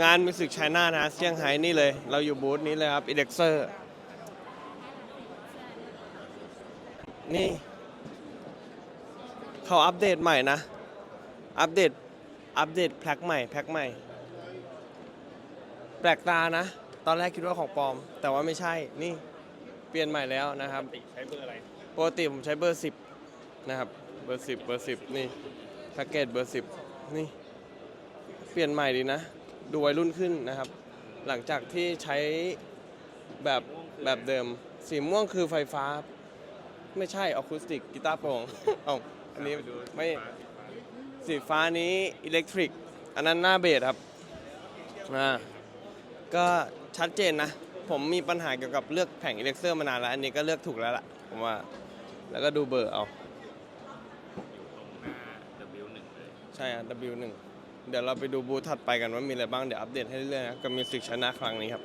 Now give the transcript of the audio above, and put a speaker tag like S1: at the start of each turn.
S1: งานมิวสิกไชน่านะเซี่ยงไฮ้นี่เลย เราอยู่บูธนี้เลยครับอิเล็กเซอร์นี่ เขาอัปเดตใหม่นะ อัปเดต อัปเดตแพ็คใหม่แพ็คใหม่ แปลกตานะ ตอนแรกคิดว่าของปลอม แต่ว่าไม่ใช่นี่เปลี่ยนใหม่แล้วนะครับ
S2: ติใช้เบอร์อะไร
S1: ปกติผมใช้เบอร์10นะครับ เบอร์10เบอร์10นี่แพ็กเกจเบอร์10นี่ เปลี่ยนใหม่ดีนะ ดูวัยรุ่นขึ้นนะครับ หลังจากที่ใช้แบบแบบเดิม สีม่วงคือไฟฟ้า ไม่ใช่อะคูสติกกีตาร์โปร่งเอ้าอันนี้ไม่สีฟ้านี้อิเล็กทริก อันนั้นหน้าเบสครับอ่าก็ชัดเจนนะ ผมมีปัญหาเกี่ยวกับเลือกแผงอิเล็กเซอร์มานานแล้ว อันนี้ก็เลือกถูกแล้วล่ะ ผมว่า แล้วก็ดูเบอร์เอา
S2: ตรงหน้า W1 เลย
S1: ใช่อะ W1 เดี๋ยวเราไปดูบูธถัดไปกันว่ามีอะไรบ้างเดี๋ยวอัปเดตให้เรื่อยๆนะกับมิวสิกชนะครั้งนี้ครับ